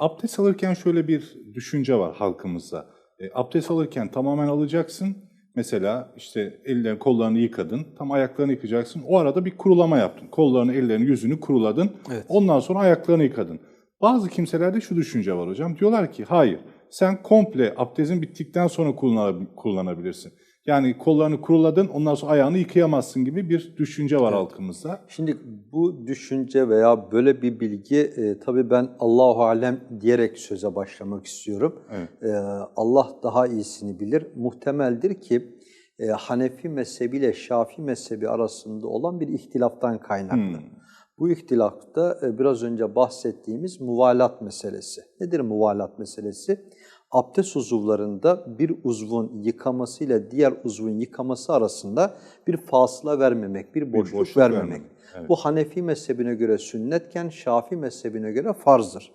abdest alırken şöyle bir düşünce var halkımızda. E, abdest alırken tamamen alacaksın. Mesela işte ellerini, kollarını yıkadın. Tam ayaklarını yıkacaksın. O arada bir kurulama yaptın. Kollarını, ellerini, yüzünü kuruladın. Evet. Ondan sonra ayaklarını yıkadın. Bazı kimselerde şu düşünce var hocam. Diyorlar ki hayır sen komple abdestin bittikten sonra kullanab- kullanabilirsin. Yani kollarını kuruladın ondan sonra ayağını yıkayamazsın gibi bir düşünce var halkımızda. Şimdi bu düşünce veya böyle bir bilgi e, tabii ben Allahu alem diyerek söze başlamak istiyorum. Evet. E, Allah daha iyisini bilir. Muhtemeldir ki e, Hanefi mezhebi ile Şafii mezhebi arasında olan bir ihtilaftan kaynaklı. Bu ihtilafta e, biraz önce bahsettiğimiz muvalat meselesi. Nedir muvalat meselesi? Abdest uzuvlarında bir uzvun yıkaması ile diğer uzvun yıkaması arasında bir fasıla vermemek, bir boşluk, boşluk vermemek. vermemek, evet. Bu Hanefi mezhebine göre sünnetken Şafii mezhebine göre farzdır.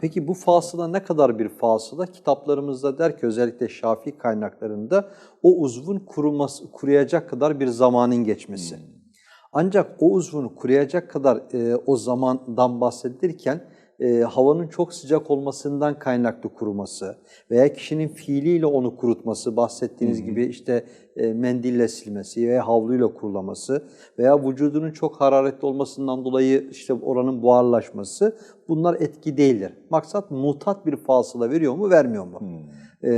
Peki bu fasıla ne kadar bir fasıla? Kitaplarımızda der ki özellikle Şafii kaynaklarında o uzvun kuruması, kuruyacak kadar bir zamanın geçmesi. Ancak o uzvun kuruyacak kadar e, o zamandan bahsedilirken e, havanın çok sıcak olmasından kaynaklı kuruması veya kişinin fiiliyle onu kurutması, bahsettiğiniz gibi işte e, mendille silmesi veya havluyla kurulaması veya vücudunun çok hararetli olmasından dolayı işte oranın buharlaşması bunlar etki değildir. Maksat mutat bir fasıla veriyor mu, vermiyor mu? E,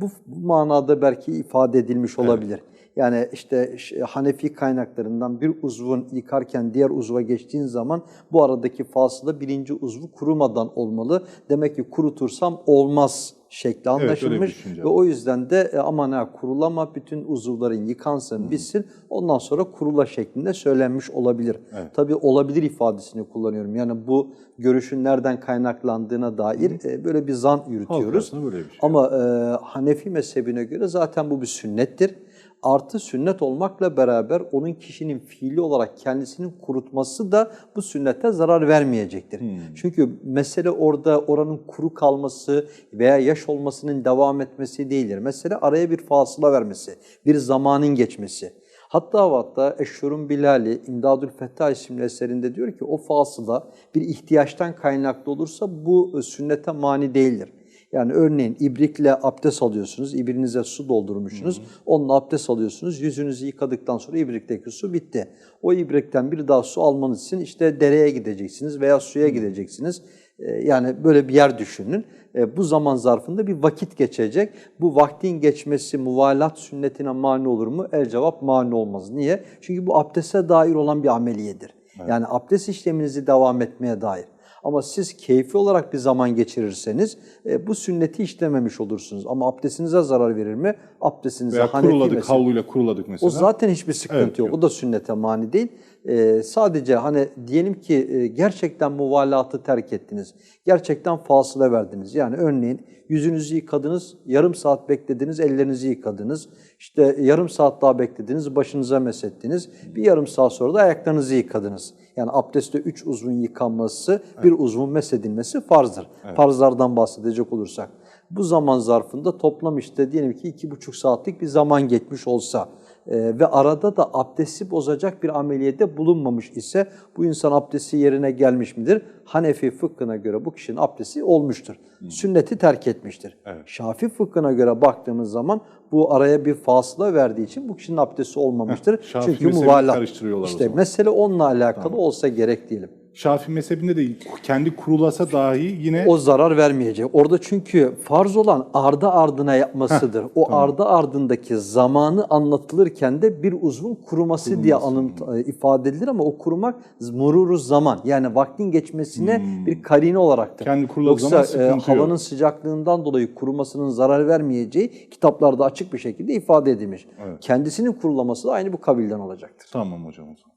bu, bu manada belki ifade edilmiş olabilir. Yani işte Hanefi kaynaklarından bir uzvun yıkarken diğer uzva geçtiğin zaman bu aradaki fasıla birinci uzvu kurumadan olmalı. Demek ki kurutursam olmaz şekli anlaşılmış düşünce ve o yüzden de e, aman ha kurulama bütün uzuvların yıkansın bitsin ondan sonra kurula şeklinde söylenmiş olabilir. Tabii olabilir ifadesini kullanıyorum. Yani bu görüşün nereden kaynaklandığına dair e, böyle bir zan yürütüyoruz. böyle bir şey. Ama e, Hanefi mezhebine göre zaten bu bir sünnettir. Artı sünnet olmakla beraber onun kişinin fiili olarak kendisinin kurutması da bu sünnete zarar vermeyecektir. Çünkü mesele orada oranın kuru kalması veya yaş olmasının devam etmesi değildir. Mesele araya bir fasıla vermesi, bir zamanın geçmesi. Hatta hatta Eşşur'un Bilali İmdadül Fettah isimli eserinde diyor ki o fasıla bir ihtiyaçtan kaynaklı olursa bu sünnete mani değildir. Yani örneğin ibrikle abdest alıyorsunuz, ibrinize su doldurmuşsunuz, onunla abdest alıyorsunuz, yüzünüzü yıkadıktan sonra ibrikteki su bitti. O ibrikten bir daha su almanız için işte dereye gideceksiniz veya suya gideceksiniz. Ee, Yani böyle bir yer düşünün. Ee, Bu zaman zarfında bir vakit geçecek. Bu vaktin geçmesi muvalat sünnetine mani olur mu? El cevap mani olmaz. Niye? Çünkü bu abdeste dair olan bir ameliyedir. Yani abdest işleminizi devam etmeye dair. Ama siz keyfi olarak bir zaman geçirirseniz e, bu sünneti işlememiş olursunuz. Ama abdestinize zarar verir mi? Abdestinize Veya Hanefi kuruladık, mezhebi- havluyla kuruladık mesela. o zaten hiçbir sıkıntı Evet, yok. yok. O da sünnete mani değil. Ee, sadece hani diyelim ki e, gerçekten muvallatı terk ettiniz. Gerçekten fasıla verdiniz. Yani örneğin yüzünüzü yıkadınız, yarım saat beklediniz, ellerinizi yıkadınız. İşte yarım saat daha beklediniz, başınıza mesettiniz. Bir yarım saat sonra da ayaklarınızı yıkadınız. Yani abdestte üç uzvun yıkanması, bir uzvun mesedilmesi farzdır. Farzlardan bahsedecek olursak. Bu zaman zarfında toplam işte diyelim ki iki buçuk saatlik bir zaman geçmiş olsa e, ve arada da abdesti bozacak bir ameliyede bulunmamış ise bu insan abdesti yerine gelmiş midir? Hanefi fıkhına göre bu kişinin abdesti olmuştur. Sünneti terk etmiştir. Şafi fıkhına göre baktığımız zaman bu araya bir fasıla verdiği için bu kişinin abdesti olmamıştır. Şafii Çünkü o İşte mesele onunla alakalı olsa gerek diyelim. Şafii mezhebinde de kendi kurulasa dahi yine O zarar vermeyecek. Orada çünkü farz olan ardı ardına yapmasıdır. o ardı ardındaki zamanı anlatılırken de bir uzvun kuruması diye anım, e, ifade edilir ama o kurumak mururu zaman yani vaktin geçmesine bir karine olaraktır. Kendi kuruladığı Yoksa zaman e, yok. havanın sıcaklığından dolayı kurumasının zarar vermeyeceği kitaplarda açık bir şekilde ifade edilmiş. Kendisinin kurulaması da aynı bu kabilden olacaktır. tamam hocam o zaman.